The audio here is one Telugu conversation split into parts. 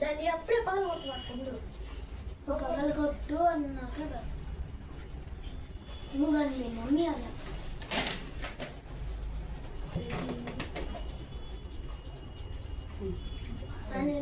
దాన్ని అప్పుడే పగల కొట్టున్నారు చంద్రుడు కొట్టు అన్నాక రా. నువ్వు కానీ మమ్మీ అలా అని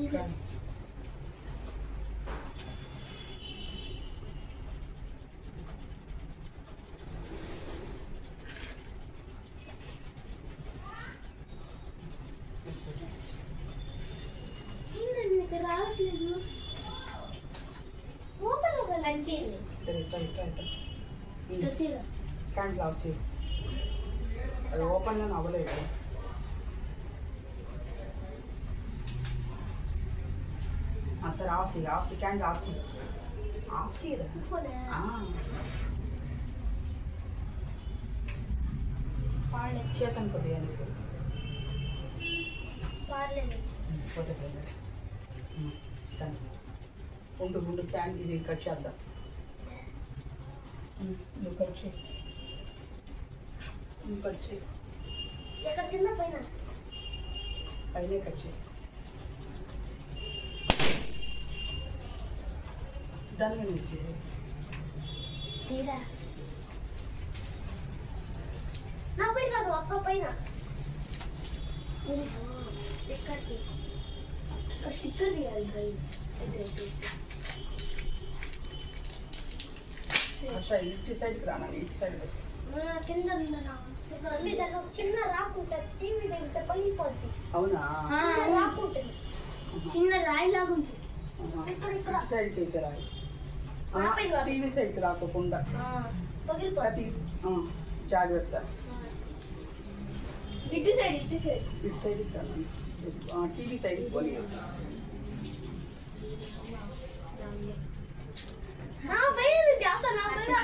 క్యాండిల్ ఆఫ్ చేయి అది ఓపెన్ అని అవ్వలేదు ఆ, సరే ఆఫ్ చేయి ఆఫ్ చేయి క్యాండిల్ ఆఫ్ చేయి ఆఫ్ చేయరా ఆ, పాడలేదు చేతను కొద్దిగా నీకు. పాడలేదు పోతే పోయింది. ఉమ్, కానీ. ఉండు ఉండు క్యాన్ ఇది కట్ చేద్దాం ఉమ్, నువ్వు కట్ చేయి చేయి ఎక్కడ కింద? పైన. పైనే కట్ చేయి. దాన్ని నేను చేసేసి తీరా? నా పైన కాదు అక్క పైన. స్టిక్కర్ స్టిక్కర్ తీయాలి హర్ష ఇటు సైడ్కి రానా? ఇటు సైడ్ వచ్చి కింద ఉందనా మీ దగ్గర ఒక చిన్న రాకుంటుంది టీవీ దగ్గర పగిలిపోద్ది అవునా ఆ, చిన్న అవును. రాకుంటుంది చిన్న రాయి లాగా ఉంటుంది ఆహా. ఇక్కడ ఇక్కడ ఇటు సైడ్కి అయితే రాయి నా పైన కాదు. టీవీ సైడ్కి రాకోకుండా పగిలిపోద్ది కతి ఆ, జాగ్రత్త ఇటు సైడ్ ఇటు సైడ్ ఇటు సైడ్కి రాను టీవీ సైడ్కి పోనీ నా పైన ఉంది అసలు నా పైన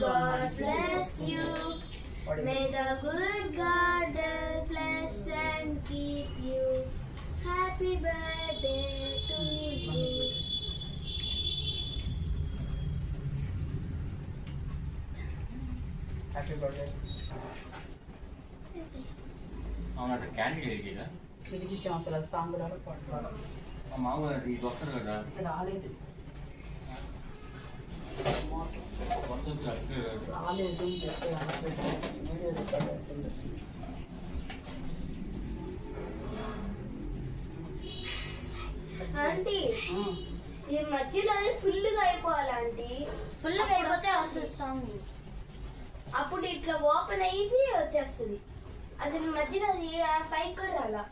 God bless you. May the good God bless and keep you. Happy birthday to you. Happy birthday. ಅವನ ಕ್ಯಾಂಡಿಲ್ ಹೇಳಿಲ್ಲ ಕಿಟಕಿ ಚಾನ್ಸ್ ಎಲ್ಲ ಸಾಂಬಾರು ಮಾಡ್ತಾರೆ ಮಾವು ಡಾಕ್ಟರ್ కదా ఆంటీ ఈ మధ్యలో ఫుల్గా అయిపోవాలి ఆంటీ? ఫుల్గా అయిపోతే వస్తుంది. సాంగ్ అప్పుడు ఇట్లా ఓపెన్ అయ్యి వచ్చేస్తుంది. అసలు మధ్యలో అది పైకి కూడా రాలా.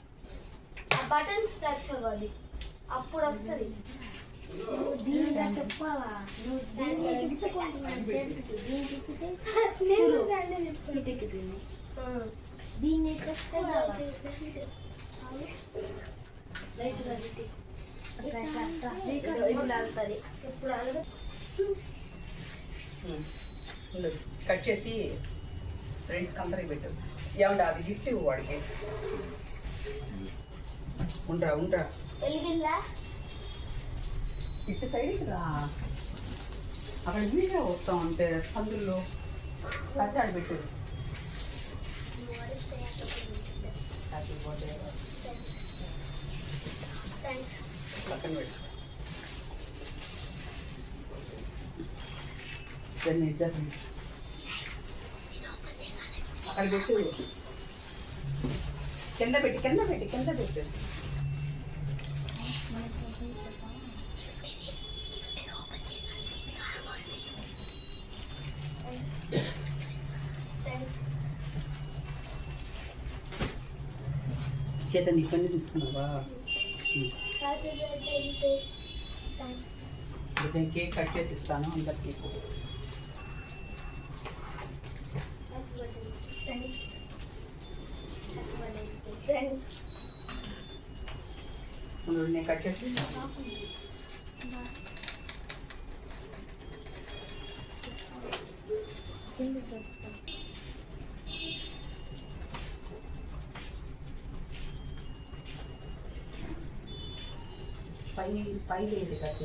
ఆ బటన్స్ టచ్ అవ్వాలి. అప్పుడు వస్తుంది. దీన్ని కట్ చేసి ఫ్రెండ్స్ అందరికి పెట్టు. ఏమంటే అది గిఫ్ట్ ఇవ్వు వాడికి. ఉంటా ఉంటా. వెలిగిందా? ఇటు సైడ్కి రా. అక్కడ వీడియో వస్తాం ఉంటే అందులో కట్టాడు పెట్టు. పక్కన పెట్టు. దాన్ని ఇద్దరు అక్కడ పెట్టు. కింద పెట్టి కింద పెట్టి కింద పెట్టు. చేత నీ పని చూస్తున్నావా నేను కేక్ కట్ చేసి ఇస్తాను అందరికి నేను కట్ చేసి. పై పై ఏది కట్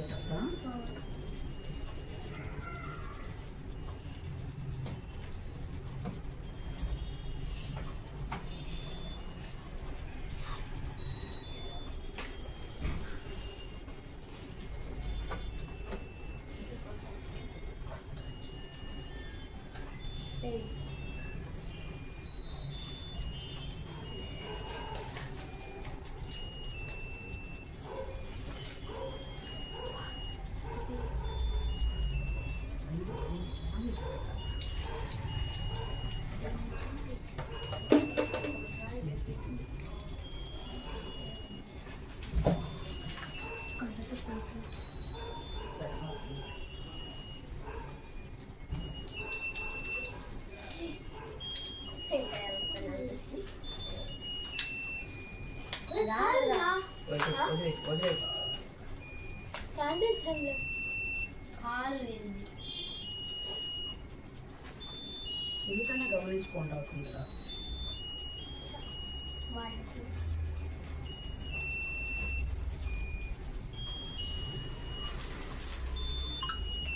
ఎందుకన్నా గమనించుకోవాల్సిందిరా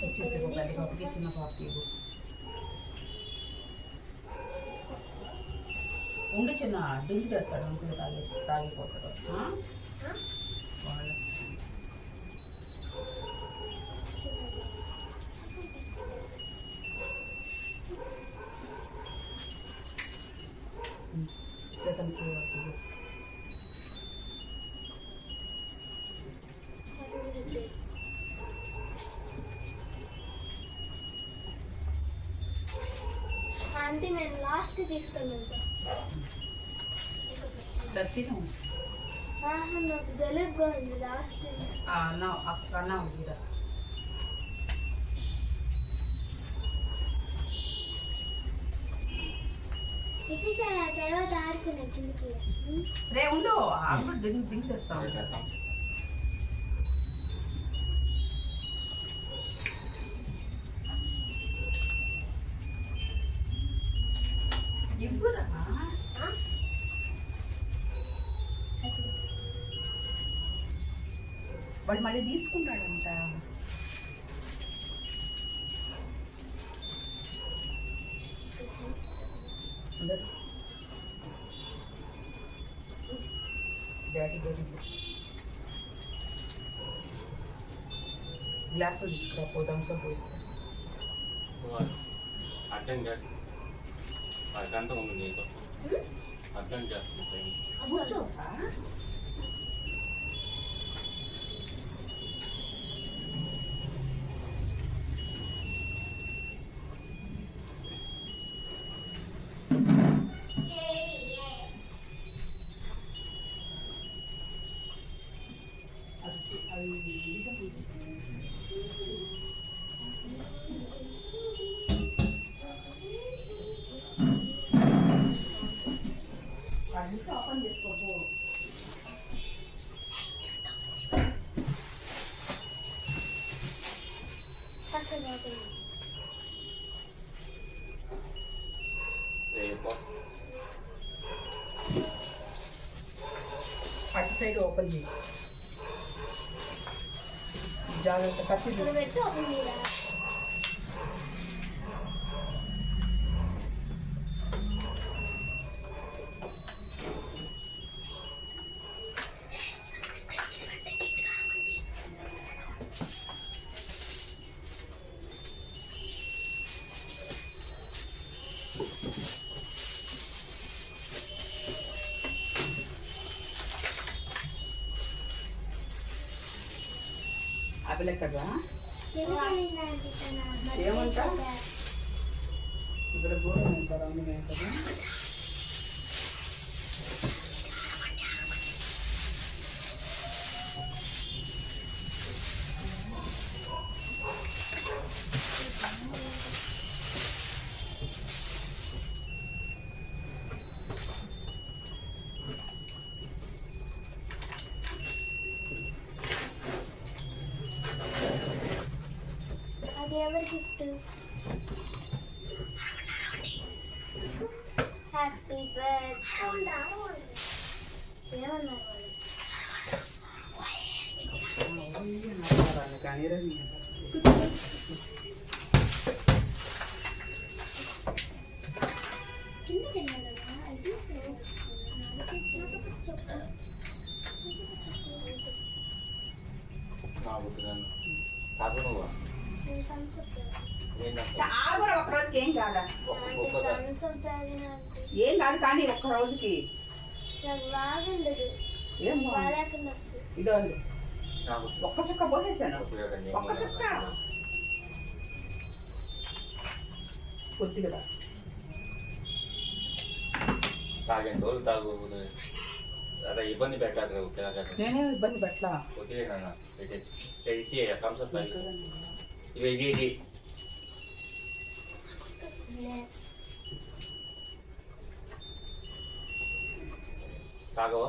వచ్చేసి ఒక పెద్ద కప్పుకి చిన్న పాపకి ఉండి చిన్న డ్రింక్ తెస్తాడు అంకుల్ తాగేసి తాగిపోతాడు ఆ? ఆంటీ నేను లాస్ట్ తీసుకెళ్ళాను సరే తిను ఆహా నాకు జలుబుగా ఉంది లాస్ట్ ఆ అన్న అక్క అన్న ఉందిరా ఇటీసారి ఆ తర్వాత ఆడుకున్నాను కిందకి రే ఉండు అప్పుడు డ్రింక్ డ్రింక్ తెస్తా ఉంటా ఇవ్వరా? వాడు మళ్ళీ తీసుకుంటాడంట అందరు డాడీ గడి గ్లాసులు తీసుకురా పోదాం సో పోయిస్తా అర్థం చేస్తుంది అర్థంతా ఉంది నీకు అర్థం చేస్తుంది అటు సైడ్ ఓపెన్ చేయి జాగ్రత్త కత్తి నాకు ఇక్కడ ఏమంటా? ఇక్కడ వేస్తారు అన్ని ఎవరి గిఫ్ట్ హ్యాపీ బర్త్డే ఏమన్నారు ఏం కాదా ఒక్క అంటే ఒక్కసారి thumbs up తాగినా అంటే ఏం కాదు కానీ ఒక్క రోజుకి నాకు బాగుండదు ఏం బాగుంది? బాగాలేకుండా వస్తుంది ఇదో అండి. నాకు ఒక్క చుక్క పోసేసాను ఉపయోగం ఒక్క చుక్క కొద్దిగా తాగండి రోజులు తాగు అదే ఇబ్బంది పెట్టాలి ఉపయోగం నేనేం ఇబ్బంది పెట్టలా వదిలేనన్నా ఇది ఇచ్చి థమ్స్అప్ తాగి ఇది ఇది ఇది का ग?